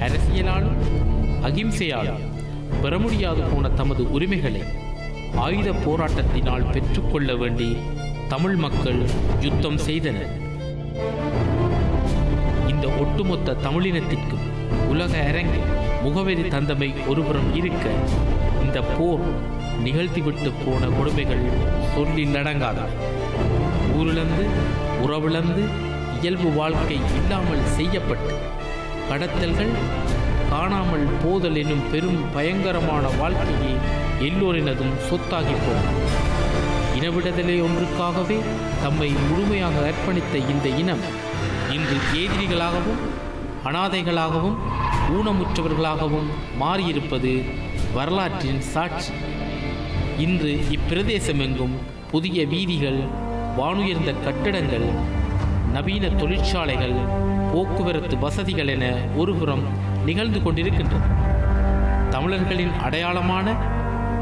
அரசியலாலும் அகிம்சையாலும் பெற முடியாது போன தமது உரிமைகளை ஆயுத போராட்டத்தினால் பெற்றுக்கொள்ள வேண்டி தமிழ் மக்கள் யுத்தம் செய்தனர். இந்த ஒட்டுமொத்த தமிழினத்திற்கும் உலக அரங்கில் முகவரி தந்தமை ஒருபுறம் இருக்க இந்த போர் நிகழ்த்திவிட்டு போன கொடுமைகள் சொல்லில் அடங்காதவை ஊரிழந்து உறவிழந்து இயல்பு வாழ்க்கை இல்லாமல் செய்யப்பட்டு கடத்தல்கள் காணாமல் போதல் எனும் பெரும் பயங்கரமான வாழ்க்கையை எல்லோரினதும் சொத்தாகி போகும் இனவிடுதலை ஒன்றுக்காகவே தம்மை முழுமையாக அர்ப்பணித்த இந்த இனம் இன்று எதிரிகளாகவும் அனாதைகளாகவும் ஊனமுற்றவர்களாகவும் மாறியிருப்பது வரலாற்றின் சாட்சி. இன்று இப்பிரதேசமெங்கும் புதிய வீதிகள் வானுயர்ந்த கட்டடங்கள் நவீன தொழிற்சாலைகள் போக்குவரத்து வசதிகள் என ஒருபுறம் நிகழ்ந்து கொண்டிருக்கின்றன. தமிழர்களின் அடையாளமான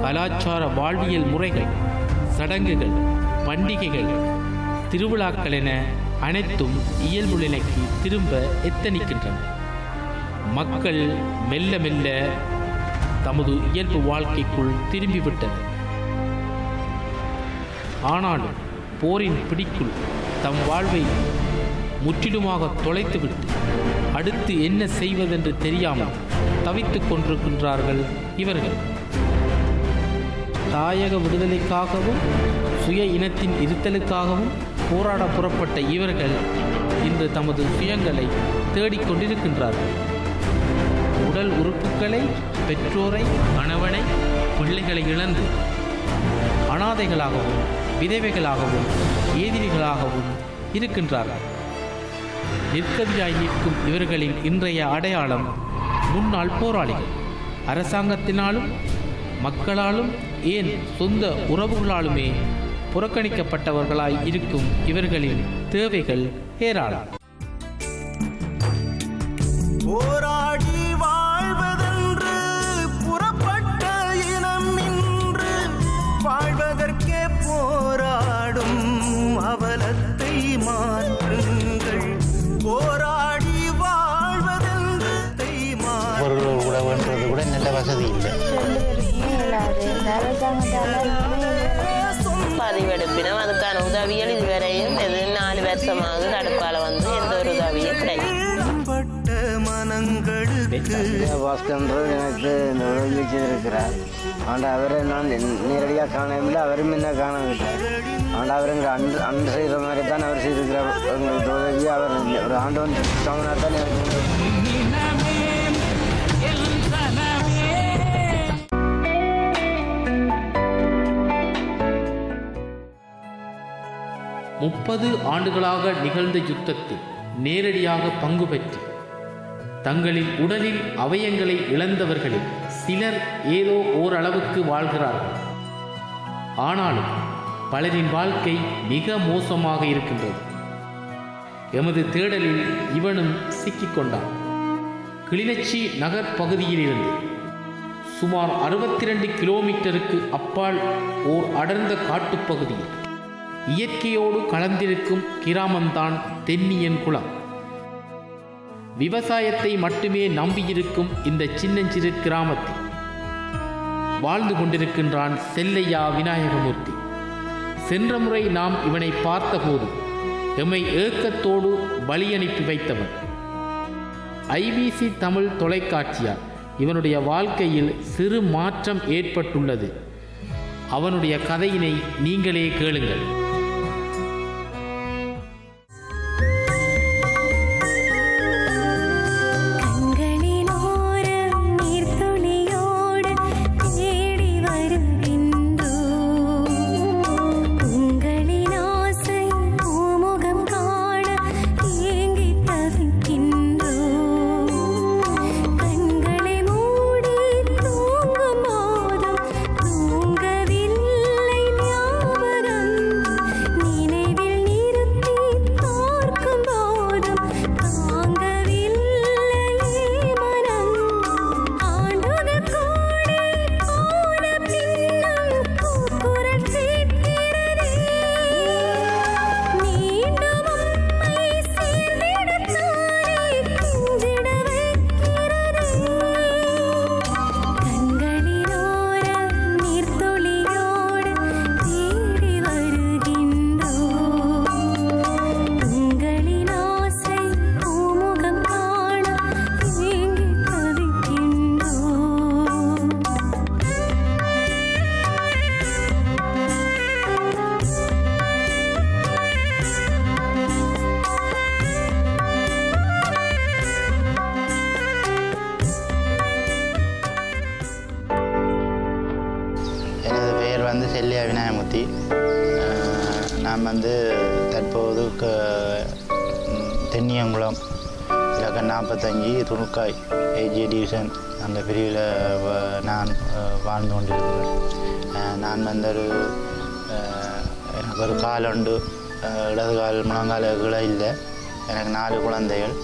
கலாச்சார வாழ்வியல் முறைகள் சடங்குகள் பண்டிகைகள் திருவிழாக்கள் என அனைத்தும் இயல்பு நிலைக்கு திரும்ப எத்தனிக்கின்றன மக்கள் மெல்ல மெல்ல தமது இயல்பு வாழ்க்கைக்குள் திரும்பிவிட்டனர். ஆனாலும் போரின் பிடிக்குள் தம் வாழ்வை முற்றிலுமாக தொலைத்துவிட்டு அடுத்து என்ன செய்வதென்று தெரியாமல் தவித்துக் கொண்டிருக்கின்றார்கள் இவர்கள். தாயக விடுதலைக்காகவும் சுய இனத்தின் இருத்தலுக்காகவும் போராட புறப்பட்ட இவர்கள் இன்று தமது சுயங்களை தேடிக்கொண்டிருக்கின்றார்கள் உடல் உறுப்புகளை பெற்றோரை கணவனை பிள்ளைகளை இழந்து அனாதைகளாகவும் விதவைகளாகவும் எதிரிகளாகவும் இருக்கின்றார்கள். நிற்கதியாய் நிற்கும் இவர்களின் இன்றைய அடையாளம் முன்னாள் போராளிகள். அரசாங்கத்தினாலும் மக்களாலும் ஏன் சொந்த உறவுகளாலுமே புறக்கணிக்கப்பட்டவர்களாய் இருக்கும் இவர்களின் தேவைகள் ஏராளம். பதிவெடுப்பினம் அதுக்கான உதவிகள் இதுவரையும் எது நாலு வருஷமாக கடுப்பால வந்து எந்த ஒரு உதவியும் கிடையாது. மாறுபட்ட பாஸ்கர் எனக்கு இந்த உதவி செய்திருக்கிறார் ஆண்ட அவரை நான் நேரடியாக காணவில்லை அவரும் என்ன காணவில்லை. ஆண்ட அவர் எங்கள் அன்று அன்று செய்கிற மாதிரி தான் அவர் செய்திருக்கிறார். எங்களுக்கு உதவி அவர் ஒரு ஆண்டவன் சமனாக தான் எனக்கு. முப்பது ஆண்டுகளாக நிகழ்ந்த யுத்தத்தில் நேரடியாக பங்கு பெற்று தங்களின் உடலில் அவயங்களை இழந்தவர்களில் சிலர் ஏதோ ஓரளவுக்கு வாழ்கிறார்கள். ஆனாலும் பலரின் வாழ்க்கை மிக மோசமாக இருக்கின்றது. எமது தேடலில் இவனும் சிக்கிக்கொண்டான் கிளிநொச்சி நகர் பகுதியிலிருந்து சுமார் அறுபத்தி ரெண்டு கிலோமீட்டருக்கு அப்பால் ஓர் அடர்ந்த காட்டுப்பகுதியில் இயற்கையோடு கலந்திருக்கும் கிராமம்தான் தென்னியன் குளம். விவசாயத்தை மட்டுமே நம்பியிருக்கும் இந்த சின்னஞ்சிறு கிராமத்தில் வாழ்ந்து கொண்டிருக்கின்றான் செல்லையா விநாயகமூர்த்தி. சென்ற முறை நாம் இவனை பார்த்தபோது எம்மை ஏக்கத்தோடு வழியனுப்பி வைத்தவன். ஐபிசி தமிழ் தொலைக்காட்சியால் இவனுடைய வாழ்க்கையில் சிறு மாற்றம் ஏற்பட்டுள்ளது. அவனுடைய கதையினை நீங்களே கேளுங்கள். நாற்பத்தஞ்சு ஏஜே டிவிஷன் அந்த பிரிவில் நான் வாழ்ந்து கொண்டிருக்கிறேன். நான் வந்து ஒரு எனக்கு ஒரு கால் உண்டு. இடது கால் முழங்கால கீழே இல்லை. எனக்கு நாலு குழந்தைகள்.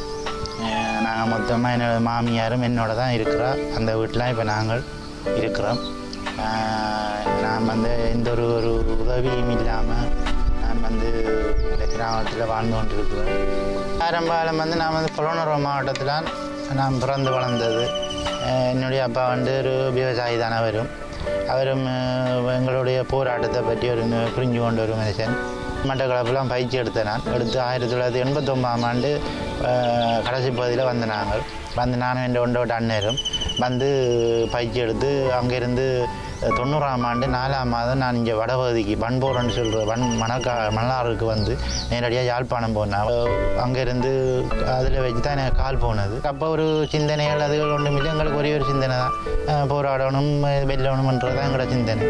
நாங்கள் மொத்தமாக என்னோட மாமியாரும் என்னோட தான் இருக்கிறா. அந்த வீட்டில் இப்போ நாங்கள் இருக்கிறோம். நான் வந்து எந்த ஒரு ஒரு உதவியும் இல்லாமல் நான் வந்து இந்த கிராமத்தில் வாழ்ந்து கொண்டிருக்கிறேன். ஆரம்ப காலம் வந்து நான் வந்து புலனர்வ மாவட்டத்தில் நான் பிறந்து வளர்ந்தது. என்னுடைய அப்பா வந்து ஒரு விவசாயி தானே வரும் அவரும் எங்களுடைய போராட்டத்தை பற்றி ஒரு புரிஞ்சு கொண்ட ஒரு மனுஷன். மட்டக்களப்பெல்லாம் பயிற்சி எடுத்தேன் நான். எடுத்து ஆயிரத்தி தொள்ளாயிரத்தி எண்பத்தொம்பதாம் ஆண்டு கடைசி பகுதியில் வந்து நாங்கள். வந்து நானும் என் ஒன்றோட அண்ணரும் வந்து பயிற்சி எடுத்து அங்கேருந்து தொண்ணூறாம் ஆண்டு நாலாம் மாதம் நான் இங்கே வடபகுதிக்கு பண்போரன்னு சொல்கிற வன் மணக்கா மணலாறுக்கு வந்து நேரடியாக யாழ்ப்பாணம் போனேன். அங்கேருந்து அதில் வச்சு தான் எனக்கு கால் போனது. அப்போ ஒரு சிந்தனைகள் அதுகள் ஒன்றும் இல்லை எங்களுக்கு ஒரே ஒரு சிந்தனை தான். போராடணும் வெல்லணும்ன்றது தான் எங்களோட சிந்தனை.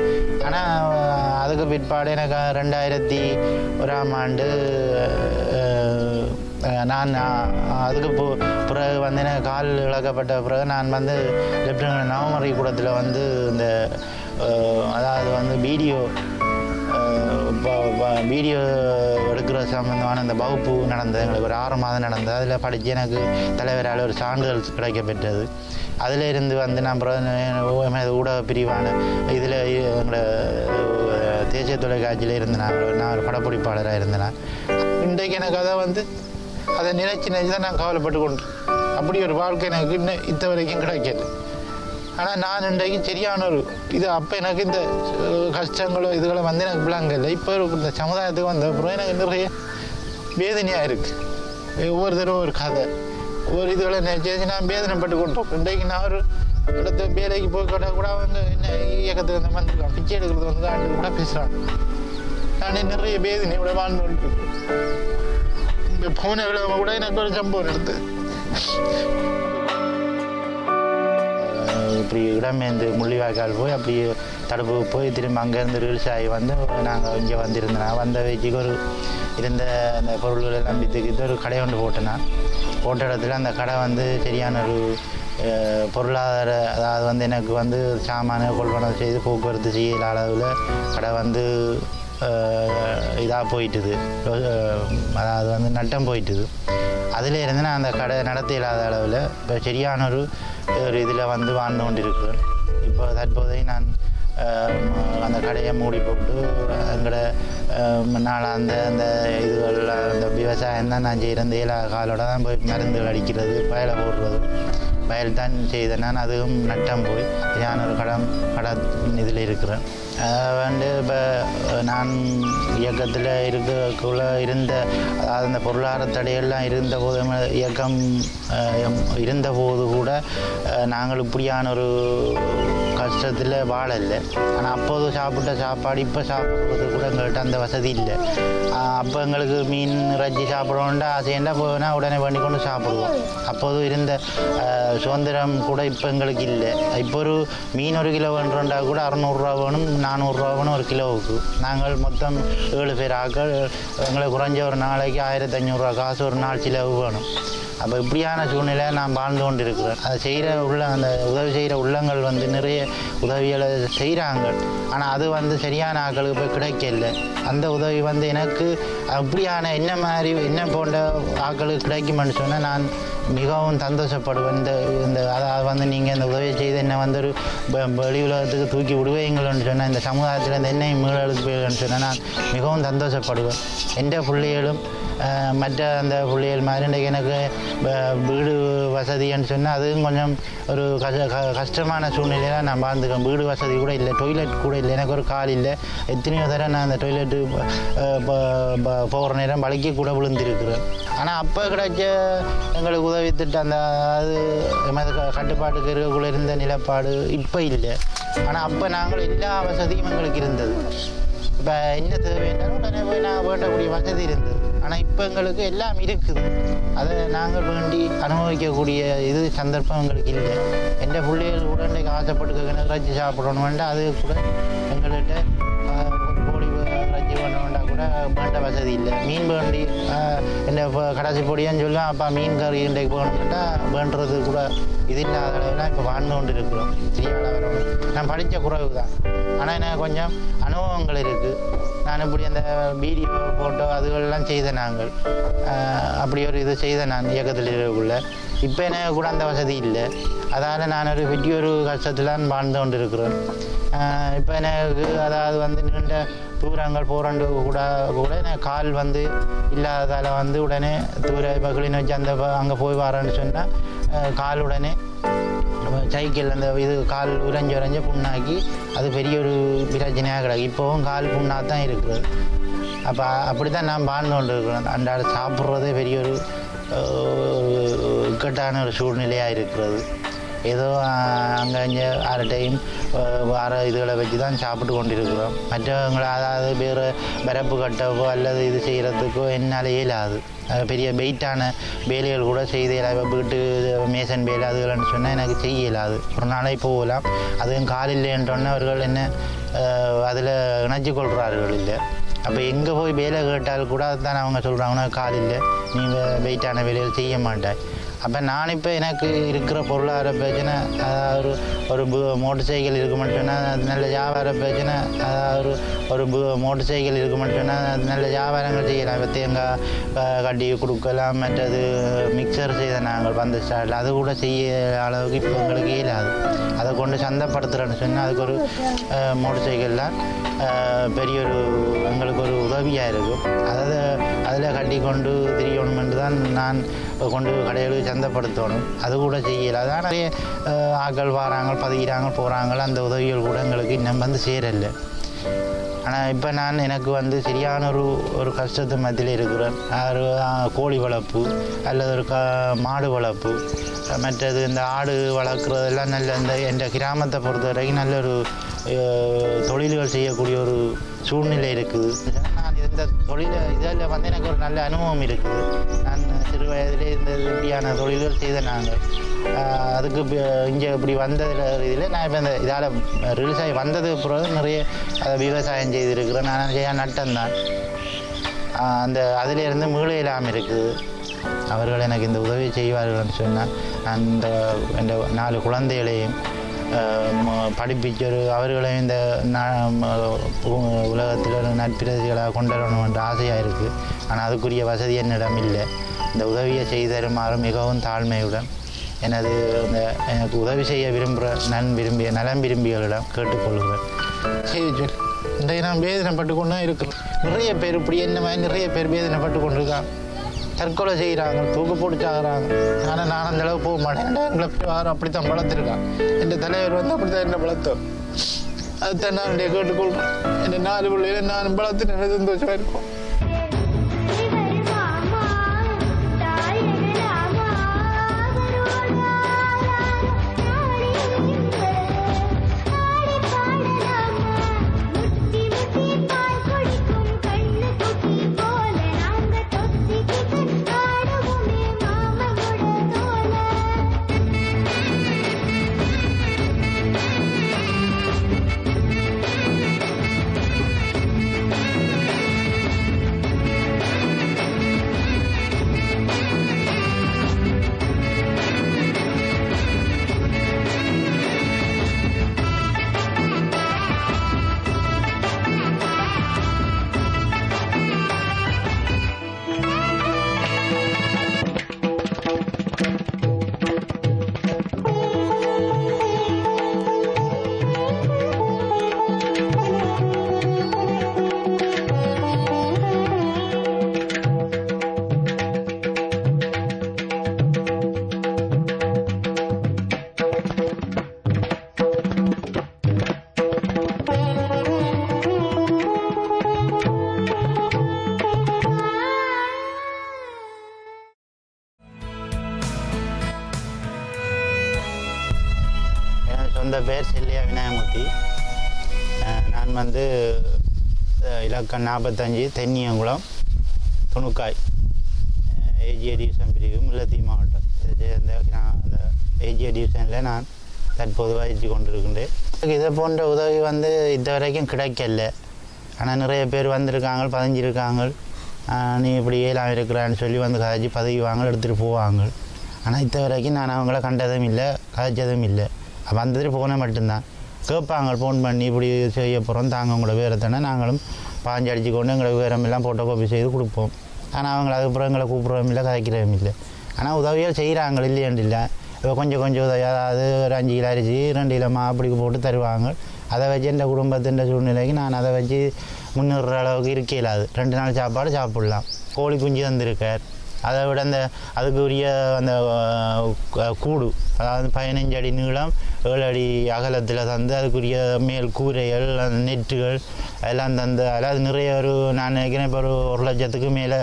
ஆனால் அதுக்கு பிற்பாடு எனக்கு ரெண்டாயிரத்தி ஒராம் ஆண்டு நான் அதுக்கு பு- பிறகு வந்து எனக்கு கால் இழக்கப்பட்ட பிறகு நான் வந்து லெப்டினன்ட் நவமரை கூடத்தில் வந்து இந்த அதாவது வந்து வீடியோ வீடியோ எடுக்கிற சம்மந்தமான அந்த வகுப்பு நடந்தது. எங்களுக்கு ஒரு ஆறு மாதம் நடந்தது. அதில் படித்து எனக்கு தலைவரால் ஒரு சான்றிதழ் கிடைக்கப்பெற்றது. அதில் இருந்து வந்து நான் அப்புறம் எனது ஊடக பிரிவான இதில் எங்களை தேசிய தொலைக்காட்சியில் இருந்தேன். நான் ஒரு படப்பிடிப்பாளராக இருந்தேன். இன்றைக்கு எனக்கு அதை வந்து அதை நினைச்சு நினைச்சு தான் நான் கவலைப்பட்டு கொண்டு அப்படி ஒரு வாழ்க்கை எனக்கு இன்னும் இத்த வரைக்கும் கிடைக்கல. ஆனால் நான் இன்றைக்கு சரியான ஒரு இது அப்போ எனக்கு இந்த கஷ்டங்களோ இதுகளோ வந்து எனக்கு விளங்க இல்லை இப்போ இந்த சமுதாயத்துக்கு வந்த அப்புறம் எனக்கு நிறைய வேதனையாக இருக்குது ஒவ்வொரு தடவை ஒரு கதை. ஒரு இதுகளை நினைச்சு நான் வேதனைப்பட்டு கொண்டோம் இன்றைக்கு நான் ஒரு இடத்த வேலைக்கு போய் கொண்டா கூட அவங்க என்ன இயக்கத்துக்கு வந்து வந்துருக்கான் பிச்சை எடுக்கிறது வந்து ஆண்டு கூட பேசுகிறாங்க நான் நிறைய வேதனையோட வாழ்ந்து போன விழாவை கூட எனக்கு ஒரு சம்பவம் நடந்தது இப்படி இடமேந்து முள்ளிவாய்க்கால் போய் அப்படி தடுப்பு போய் திரும்ப அங்கேருந்து ரிலீஸ் ஆகி வந்து நாங்கள் இங்கே வந்திருந்தேன் வந்த வச்சுக்கு ஒரு இருந்த அந்த பொருள்களை எல்லாம் விற்றுக்கிட்டு ஒரு கடை ஒன்று போட்டேன் போட்ட இடத்துல அந்த கடை வந்து சரியான ஒரு பொருளாதார அதாவது வந்து எனக்கு வந்து சாமான கொள்வனம் செய்து போக்குவரத்து செய்யல அளவில் கடை வந்து இதாக போயிட்டுது. அதாவது வந்து நட்டம் போயிட்டுது. அதில் இருந்து நான் அந்த கடை நடத்த இல்லாத அளவில் இப்போ சரியான ஒரு ஒரு இதில் வந்து வாழ்ந்து கொண்டிருக்கிறேன். இப்போ தற்போதைய நான் அந்த கடையை மூடி போட்டு எங்களோட முன்னால் அந்த அந்த இதுகள் அந்த விவசாயம் தான் நான் செய்கிறேன் ஏலா காலோட தான் போய் மருந்துகள் அடிக்கிறது பயலை போடுறது. வயல் தான் செய்தேன். நான் அதுவும் நட்டம் போய். சரியான ஒரு கடம் கட இதில் இருக்கிறேன். வந்து இப்போ நான் இயக்கத்தில் இருக்கக்குள்ள இருந்த அதாவது அந்த பொருளாதார தடையெல்லாம் இருந்த போது இயக்கம் இருந்தபோது கூட நாங்கள் இப்படியான ஒரு கஷ்டத்தில் வாழலை. ஆனால் அப்போது சாப்பிட்ட சாப்பாடு இப்போ சாப்பிட்றது கூட எங்கள்கிட்ட அந்த வசதி இல்லை. அப்போ எங்களுக்கு மீன் இறைச்சி சாப்பிடணுன்டா ஆசையண்டா போனால் உடனே பண்ணி கொண்டு சாப்பிடுவோம். அப்போது இருந்த சுதந்திரம் கூட இப்போ எங்களுக்கு இல்லை. இப்போ ஒரு மீன் ஒரு கிலோ வேணுன்றா கூட அறநூறுரூவா வேணும் நானூறுரூவா வேணும் ஒரு கிலோவுக்கு. நாங்கள் மொத்தம் ஏழு பேர். ஆக்கள் எங்களுக்கு குறைஞ்ச ஒரு நாளைக்கு ஆயிரத்தி ஐநூறுரூவா காசு ஒரு நாள் செலவு வேணும். அப்போ இப்படியான சூழ்நிலை நான் வாழ்ந்து கொண்டு இருக்கிறேன் அதை செய்கிற உள்ள அந்த உதவி செய்கிற உள்ளங்கள் வந்து நிறைய உதவிகளை செய்கிறாங்க ஆனால் அது வந்து சரியான ஆட்களுக்கு போய் கிடைக்கல. அந்த உதவி வந்து எனக்கு அப்படியான என்ன மாதிரி என்ன போன்ற ஆக்களுக்கு கிடைக்குமென்னு சொன்னால் நான் மிகவும் சந்தோஷப்படுவேன். இந்த இந்த அதாவது வந்து நீங்கள் இந்த உதவி செய்து என்னை வந்து ஒரு வெளி உலகத்துக்கு தூக்கி விடுவீங்களோன்னு சொன்னால் இந்த சமுதாயத்தில் இந்த என்னையும் மீளெழுத்து போயிடுன்னு சொன்னால் நான் மிகவும் சந்தோஷப்படுவேன். எந்த பிள்ளைகளும் மற்ற அந்த பிள்ளைகள் மாதிரி இன்றைக்கு எனக்கு வீடு வசதின்னு சொன்னால் அதுவும் கொஞ்சம் ஒரு கஷ்டமான சூழ்நிலையில் நான் வாழ்ந்துக்கேன். வீடு வசதி கூட இல்லை டொய்லெட் கூட இல்லை எனக்கு ஒரு கால் இல்லை. எத்தனையோ தடவை நான் அந்த டொய்லெட்டு போகிற நேரம் வலிக்க கூட விழுந்திருக்கிறேன். ஆனால் அப்போ கிடைச்ச எங்களுக்கு உதவி திட்டம் அந்த அது எமது கட்டுப்பாட்டுக்கு இருக்கக்குள்ள இருந்த நிலப்பாடு இப்போ இல்லை. ஆனால் அப்போ நாங்கள் எல்லா வசதியும் எங்களுக்கு இருந்தது. இப்போ என்ன தேவைன்னாலும் உடனே போய் நான் வேண்டக்கூடிய வசதி இருந்தது. ஆனால் இப்போ எங்களுக்கு எல்லாம் இருக்குது. அதை நாங்கள் வேண்டி அனுபவிக்கக்கூடிய இது சந்தர்ப்பம் எங்களுக்கு இல்லை. எந்த பிள்ளைகள் கூட இன்றைக்கு ஆசைப்பட்டு வச்சு சாப்பிடணும் வேண்டாம் அது கூட எங்கள்கிட்ட ஆஹ், வசதி இல்லை. மீன் வேண்டி என்ன இப்போ கடைசி பொடியான்னு சொல்லுவேன் அப்பா மீன் கறி இன்றைக்கு வேணும்னா வேண்டுறது கூட இது இல்லாத அளவுலாம் இப்போ வாழ்ந்து கொண்டு இருக்கிறோம் சரியான நான் படித்த குறைவு தான். ஆனால் எனக்கு கொஞ்சம் அனுபவங்கள் இருக்குது நான் இப்படி அந்த வீடியோ ஃபோட்டோ அதுகளெல்லாம் செய்த நாங்கள். அப்படி ஒரு இது செய்த நான் இயக்கத்தில் இருக்கக்குள்ள இப்போ எனக்கு கூட அந்த வசதி இல்லை. அதால் நான் ஒரு பெரிய ஒரு கஷ்டத்தில் வாழ்ந்து கொண்டு இருக்கிறேன் இப்போ எனக்கு அதாவது வந்து நீண்ட தூரங்கள் போகிறண்டு கூட கூட கால் வந்து இல்லாததால் வந்து உடனே தூர இப்போ வச்சு அந்த அங்கே போய் வரேன்னு சொன்னால் கால் உடனே சைக்கிள் அந்த இது கால் உறைஞ்சி உறைஞ்சி புண்ணாக்கி அது பெரிய ஒரு பிரச்சனையாக கிடக்கு. இப்போவும் கால் புண்ணாக தான் இருக்குது. அப்போ அப்படி தான் நான் வாழ்ந்து கொண்டு இருக்கிறேன் அன்றாட சாப்பிட்றதே பெரிய ஒரு இக்கட்டான ஒரு சூழ்நிலையாக இருக்கிறது. ஏதோ அங்கே இங்கே அரை டைம் அரை இதுகளை வச்சு தான் சாப்பிட்டு கொண்டிருக்கிறோம். மற்றவங்களை அதாவது வேறு பரப்பு கட்டவோ அல்லது இது செய்கிறதுக்கோ என்னால் இயலாது. பெரிய வெயிட்டான வேலைகள் கூட செய்து வீட்டு மேசன் வேலை அதுகள்னு சொன்னால் எனக்கு செய்ய இயலாது. ஒரு நாளைக்கு போகலாம். அதுவும் கால் இல்லைன்றோன்னே அவர்கள் என்ன அதில் இணைச்சி கொள்கிறார்கள் இல்லை. அப்போ எங்கே போய் வேலை கேட்டால் கூட அதுதான் அவங்க சொல்கிறாங்கன்னா உனக்கு கால் இல்லை. நீ வெயிட்டான வேலைகள் செய்ய மாட்டாய். அப்போ நான் இப்போ எனக்கு இருக்கிற பொருளாதார பிரச்சனை அதாவது ஒரு ஒரு மோட்டர் சைக்கிள் இருக்க மட்டும்னா அது நல்ல வியாபார பிரச்சனை அதாவது ஒரு ஒரு மோட்டர் சைக்கிள் இருக்க மட்டும்னா அது நல்ல வியாபாரங்கள் செய்யலாம். இப்போ தேங்காய் கட்டி கொடுக்கலாம் மற்றது மிக்சர் செய்த நாங்கள் வந்த ஸ்டாண்டில் அது கூட செய்ய அளவுக்கு இப்போ எங்களுக்கு இயலாது. அதை கொண்டு சந்தைப்படுத்துகிறேன்னு சொன்னால் அதுக்கு ஒரு மோட்டர் சைக்கிள் தான். பெரிய ஒரு எங்களுக்கு ஒரு உதவியாக இருக்கும் அதாவது அதில் கட்டி கொண்டு திரியணுமென்று தான் நான் கொண்டு கடைகளுக்கு சந்தைப்படுத்தணும் அது கூட செய்யல அதான் நிறைய ஆக்கள் ஆட்கள் வராங்க போகிறாங்க அந்த உதவிகள் கூட எங்களுக்கு இன்னும் வந்து சேரல ஆனால் இப்போ நான் எனக்கு வந்து சரியான ஒரு ஒரு கஷ்டத்து மத்தியில் இருக்கிறேன் ஒரு கோழி வளர்ப்பு அல்லது ஒரு க மாடு வளர்ப்பு மற்றது இந்த ஆடு வளர்க்குறதெல்லாம் நல்ல இந்த எந்த கிராமத்தை பொறுத்த வரைக்கும் நல்ல ஒரு தொழில்கள் செய்யக்கூடிய ஒரு சூழ்நிலை இருக்குது. நான் இருந்த தொழில் இதில் வந்து எனக்கு ஒரு நல்ல அனுபவம் இருக்குது. நான் சிறு வயதிலே இந்த இப்படியான தொழில்கள் செய்த நாங்கள். அதுக்கு இங்கே இப்படி வந்ததில் இதில் நான் இப்போ இந்த இதால் ரிலீஸ் ஆகி வந்ததுக்கு பிறகு நிறைய அதை விவசாயம் செய்திருக்கிறேன். நான் செய்ய நட்டம்தான் அந்த அதிலிருந்து மீள இல்லாமல் இருக்குது. அவர்கள் எனக்கு இந்த உதவி செய்வார்கள்னு சொன்னால் நான் இந்த நாலு குழந்தைகளையும் ஆஹ் ஒரு அவர்களையும் இந்த உலகத்தில் ஒரு நட்பிரதிகளாக கொண்டு வரணும் என்ற ஆசையாக இருக்குது ஆனால் அதுக்குரிய வசதி என்னிடம் இல்லை. இந்த உதவியை செய்து தருமாறு மிகவும் தாழ்மையுடன் எனது இந்த எனக்கு உதவி செய்ய விரும்புகிற நன் விரும்பிய நலம் விரும்பியவர்களிடம் கேட்டுக்கொள்கிறேன். செய்தி சொல் நான் வேதனைப்பட்டு கொண்டு தான் இருக்கிறோம். நிறைய பேர் இப்படி என்ன மாதிரி நிறைய பேர் வேதனைப்பட்டு கொண்டிருக்கான் தற்கொலை செய்கிறாங்க தூக்கு போட்டு சாகுறாங்க ஆனால் நான் அந்த அளவுக்கு போக மாட்டேன். எங்களை யாரும் அப்படி தான் வளர்த்துருக்கான் என் தலைவர் வந்து அப்படி தான் என்ன வளர்த்தோம் அதுதான் நான் என்னுடைய கேட்டுக்கொள்கிறேன். என் நாலு பிள்ளைகளை நான் வளர்த்து நல்ல சந்தோஷமாக இருக்கும் செல்லியா நான் வந்து இலக்கம் நாற்பத்தஞ்சு தென்னியங்குளம் துணுக்காய் ஏஜிஏ டிவிஷன் பிரிவு முல்லத்தி மாவட்டம். இந்த சேர்ந்த கிரா- அந்த ஏஜிஏ டிவிஷனில் நான் தற்போது வகித்து கொண்டிருக்கின்றேன். இதை போன்ற உதவி வந்து இதுவரைக்கும் கிடைக்கல. ஆனால் நிறைய பேர் வந்திருக்காங்க பதிஞ்சிருக்காங்க. நீ இப்படி ஏலாம் இருக்கிறான்னு சொல்லி வந்து கதைச்சி பதவி வாங்க எடுத்துகிட்டு போவாங்க. ஆனால் இத்த வரைக்கும் நான் அவங்கள கண்டதும் இல்லை கதைச்சதும் இல்லை. வந்ததுட்டு போனால் மட்டும்தான். கேட்பாங்க ஃபோன் பண்ணி இப்படி செய்ய போகிறோம் தாங்க உங்களோட விவரத்தானே நாங்களும் பாஞ்சு அடிச்சு கொண்டு எங்களை விவரம் எல்லாம் ஃபோட்டோ காப்பி செய்து கொடுப்போம். ஆனால் அவங்கள அதுக்கப்புறம் எங்களை கூப்பிட்றவும் இல்லை கதைக்கிறவும் இல்லை. ஆனால் உதவியாக செய்கிறாங்க இல்லையாண்டு இல்லை. இப்போ கொஞ்சம் கொஞ்சம் உதவி அதாவது ஒரு அஞ்சு கிலோ அரிசி ரெண்டு கிலோ மா அப்படி போட்டு தருவாங்க. அதை வச்சு என் குடும்பத்தின் சூழ்நிலைக்கு நான் அதை வச்சு முன்னேற அளவுக்கு இருக்கையில் அது ரெண்டு நாள் சாப்பாடு சாப்பிட்லாம். கோழி குஞ்சு தந்திருக்கார். அதை விட அந்த அதுக்கு உரிய அந்த கூடு அதாவது பதினஞ்சு அடி நீளம் ஏழு அடி அகலத்தில் தந்து அதுக்குரிய மேல் கூரைகள் அந்த நெட்டுகள் எல்லாம் தந்து அதாவது நிறைய ஒரு நான் நினைக்கிறேன் இப்போ ஒரு ஒரு லட்சத்துக்கு மேலே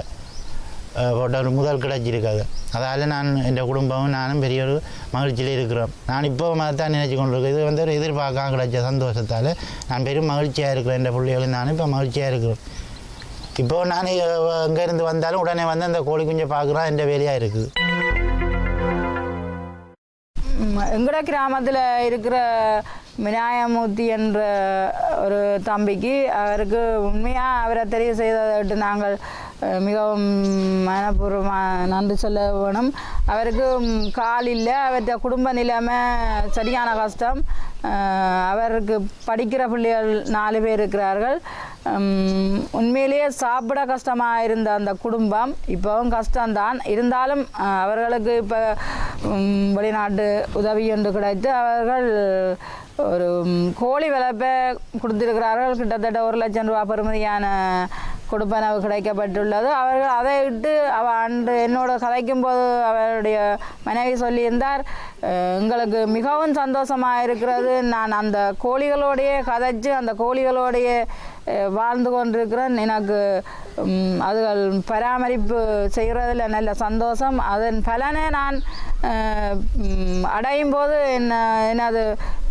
போட்ட ஒரு முதல் கிடைச்சிருக்காது அதால் நான் என் குடும்பமும் நானும் பெரிய ஒரு மகிழ்ச்சியில் இருக்கிறோம். நான் இப்போ தான் நினச்சி கொண்டிருக்கேன். இது வந்து ஒரு எதிர்பார்க்காம கிடைச்ச சந்தோஷத்தால் நான் பெரும் மகிழ்ச்சியாக இருக்கிறேன் என் பிள்ளைகளும் நானும் இப்போ மகிழ்ச்சியாக இருக்கிறேன் இப்போது நான் இங்கேருந்து வந்தாலும் உடனே வந்து அந்த கோழி குஞ்சை பார்க்குறான் என் வேலையாக இருக்குது. எங்கட கிராமத்தில் இருக்கிற விநாயகமூர்த்தி என்ற ஒரு தம்பிக்கு அவருக்கு உண்மையாக அவரை தெரிய செய்ததை நாங்கள் மிகவும் மனப்பூர்வமாக நன்றி சொல்ல வேணும். அவருக்கு கால் இல்லை அவர்கிட்ட குடும்ப நிலைமை சரியான கஷ்டம். அவருக்கு படிக்கிற பிள்ளைகள் நாலு பேர் இருக்கிறார்கள். உண்மையிலேயே சாப்பிட கஷ்டமாக இருந்த அந்த குடும்பம் இப்போவும் கஷ்டம்தான். இருந்தாலும் அவர்களுக்கு இப்போ வெளிநாட்டு உதவி என்று கிடைத்து அவர்கள் ஒரு கோழி வளர்ப்பை கொடுத்துருக்கிறார்கள். கிட்டத்தட்ட ஒரு லட்சம் ரூபா பெறுமதியான கொடுப்பனவு கிடைக்கப்பட்டுள்ளது. அவர்கள் அதை விட்டு அவ அன்று என்னோட கதைக்கும் போது அவருடைய மனைவி சொல்லியிருந்தார் எங்களுக்கு மிகவும் சந்தோஷமாக இருக்கிறது நான் அந்த கோழிகளோடையே கதைச்சு அந்த கோழிகளோடையே வாழ்ந்து கொண்டிருக்கிறேன். எனக்கு அதுகள் பராமரிப்பு செய்கிறதுல நல்ல சந்தோஷம். அதன் பலனை நான் அடையும் போது என்ன எனது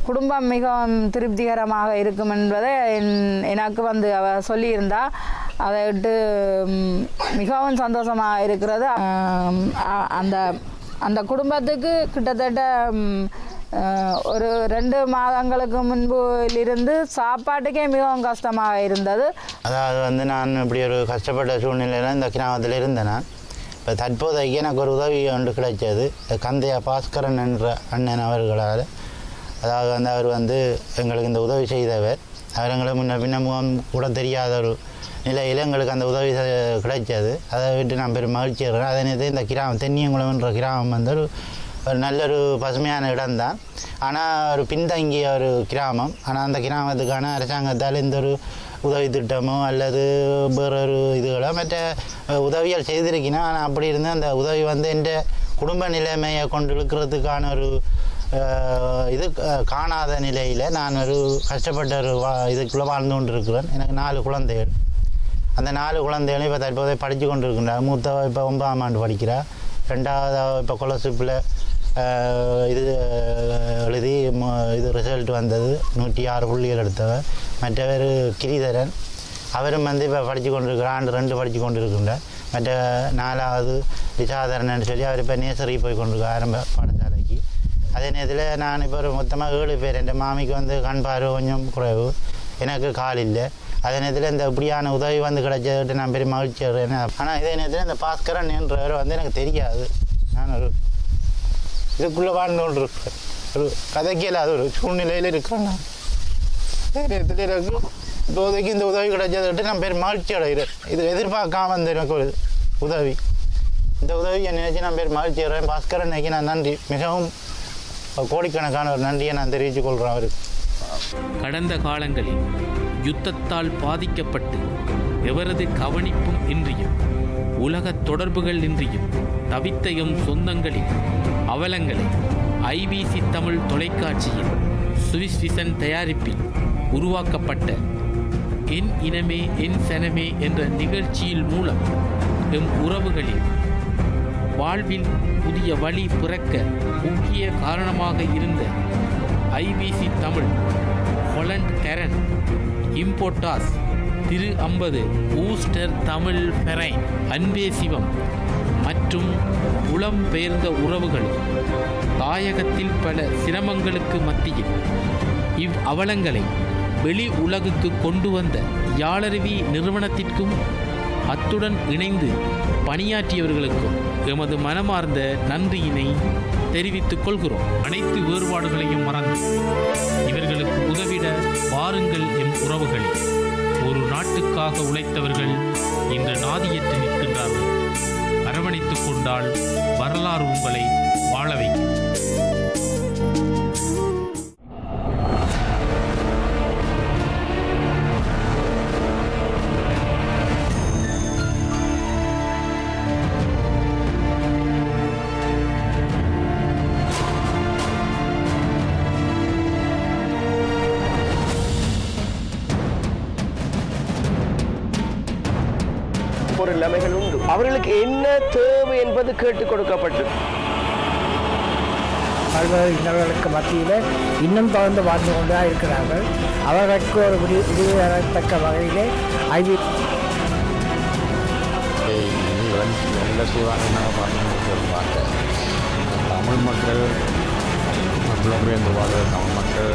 குடும்பம் மிகவும் திருப்திகரமாக இருக்கும் என்பதை என்- எனக்கு வந்து அவ சொல்லியிருந்தாள் அதை விட்டு மிகவும் சந்தோஷமாக இருக்கிறது. அந்த அந்த குடும்பத்துக்கு கிட்டத்தட்ட ஒரு ரெண்டு மாதங்களுக்கு முன்புலிருந்து சாப்பாட்டுக்கே மிகவும் கஷ்டமாக இருந்தது. அதாவது வந்து நான் இப்படி ஒரு கஷ்டப்பட்ட சூழ்நிலையில் இந்த கிராமத்தில் இருந்தேன் நான் இப்போ தற்போதைக்கு எனக்கு ஒரு உதவி ஒன்று கிடைச்சது. கந்தையா பாஸ்கரன் என்ற அண்ணன் அவர்களால். அதாவது வந்து அவர் வந்து எங்களுக்கு இந்த உதவி செய்தவர். அவர் எங்களுக்கு முன்ன பின்ன முகம் கூட தெரியாத ஒரு நிலையில் எங்களுக்கு அந்த உதவி செ- கிடைச்சது அதை விட்டு நான் பெரும் மகிழ்ச்சி இருக்கிறேன் அதே நேரத்தில் இந்த கிராமம் தென்னியங்குளம் என்ற கிராமம் வந்து ஒரு ஒரு நல்ல ஒரு பசுமையான இடம்தான். ஆனால் ஒரு பின்தங்கிய ஒரு கிராமம். ஆனால் அந்த கிராமத்துக்கான அரசாங்கத்தால் இந்த ஒரு உதவி திட்டமோ அல்லது வேறொரு இதுகளோ மற்ற உதவிகள் செய்திருக்கணும் ஆனால் அப்படி இருந்து அந்த உதவி வந்து என் குடும்ப நிலைமையை கொண்டு இழுக்கிறதுக்கான ஒரு இது காணாத நிலையில் நான் ஒரு கஷ்டப்பட்ட ஒரு வா இதுக்குள்ளே வாழ்ந்து கொண்டிருக்கிறேன். எனக்கு நாலு குழந்தைகள். அந்த நாலு குழந்தைகளும் இப்போ தற்போது படித்து கொண்டு இருக்கின்றா மூத்தவ இப்போ ஒன்பதாம் ஆண்டு படிக்கிறா. ரெண்டாவது இப்போ ஸ்காலர்ஷிப்பில் இது எழுதி இது ரிசல்ட் வந்தது. நூற்றி ஆறு புள்ளிகள் எடுத்தவர் மற்றவர் கிரிதரன். அவரும் வந்து இப்போ படித்து கொண்டு இருக்கிறார் ஆண்டு ரெண்டு படித்து கொண்டு இருக்கின்றார் மற்ற நாலாவது விசாதரன் சொல்லி அவர் இப்போ நேசரி போய் கொண்டிருக்கார் ஆரம்ப பாடசாலைக்கு. அதே நேரத்தில் நான் இப்போ ஒரு மொத்தமாக ஏழு பேர். என் மாமிக்கு வந்து கண் பார்வை கொஞ்சம் குறைவு. எனக்கு கால் இல்லை. அதே நேரத்தில் இந்த இப்படியான உதவி வந்து கிடைச்சதுட்டு நான் பெரிய மகிழ்ச்சி அடைகிறேன். ஆனால் இதே நேரத்தில் இந்த பாஸ்கரன் என்றவர் வந்து எனக்கு தெரியாது. நான் ஒரு இதுக்குள்ளே வாழ்ந்து கொண்டு இருக்கிறேன் ஒரு கதைக்கு அது ஒரு சூழ்நிலையில் இருக்கிறேன் நான். அதே நேரத்தில் எனக்கு இப்போதைக்கு இந்த உதவி கிடைச்சதுட்டு நான் பெரிய மகிழ்ச்சி அடைகிறேன். இது எதிர்பார்க்காம வந்து எனக்கு ஒரு உதவி. இந்த உதவியை நினைச்சு நான் பேர் மகிழ்ச்சி அடைகிறேன். பாஸ்கரனுக்கு நான் நன்றி. மிகவும் கோடிக்கணக்கான ஒரு நன்றியை நான் தெரிவித்துக் கொள்கிறேன் அவருக்கு. கடந்த காலங்களில் யுத்தத்தால் பாதிக்கப்பட்டு எவரது கவனிப்பும் இன்றியும் உலகத் தொடர்புகள் இன்றியும் தவித்த எம் சொந்தங்களின் அவலங்களை ஐபிசி தமிழ் தொலைக்காட்சியில் சுவிஸ் விசன் தயாரிப்பில் உருவாக்கப்பட்ட என் இனமே என் சனமே என்ற நிகழ்ச்சியில் மூலம் எம் உறவுகளில் வாழ்வில் புதிய வழி பிறக்க முக்கிய காரணமாக இருந்த ஐபிசி தமிழ் ஹொலண்ட் கரன் இம்போட்டாஸ் திரு அம்பது ஊஸ்டர் தமிழ் பெரைன் அன்பே சிவம். மற்றும் உளம்பெயர்ந்த உறவுகள். தாயகத்தில் பல சிரமங்களுக்கு மத்தியில். இவ் அவலங்களை வெளி உலகுக்கு கொண்டு வந்த யாழருவி நிறுவனத்திற்கும் அத்துடன் இணைந்து பணியாற்றியவர்களுக்கும் எமது மனமார்ந்த நன்றியினை தெரிவித்துக் கொள்கிறோம். அனைத்து வேறுபாடுகளையும் மறந்து இவர்களுக்கு உதவிட வாருங்கள் உறவுகள் ஒரு நாட்டுக்காக உழைத்தவர்கள் இன்று நாதியற்று நிற்கின்றார்கள். அரவணைத்துக் கொண்டால் வரலாறு உங்களை அவர்களுக்கு என்ன தேவை என்பது கேட்டுக் கொடுக்கப்பட்டது. பல்வேறு இன்னல்களுக்கு மத்தியில் இன்னும் தொடர்ந்து வாழ்ந்து கொண்டு தான் இருக்கிறார்கள். அவர்களுக்கு ஒரு விடி விடுதலைத்தக்க வகையிலே ஐவி நல்ல செய்வாங்க பார்த்தேன் தமிழ் மக்கள் இந்த வாழ்கிற தமிழ் மக்கள்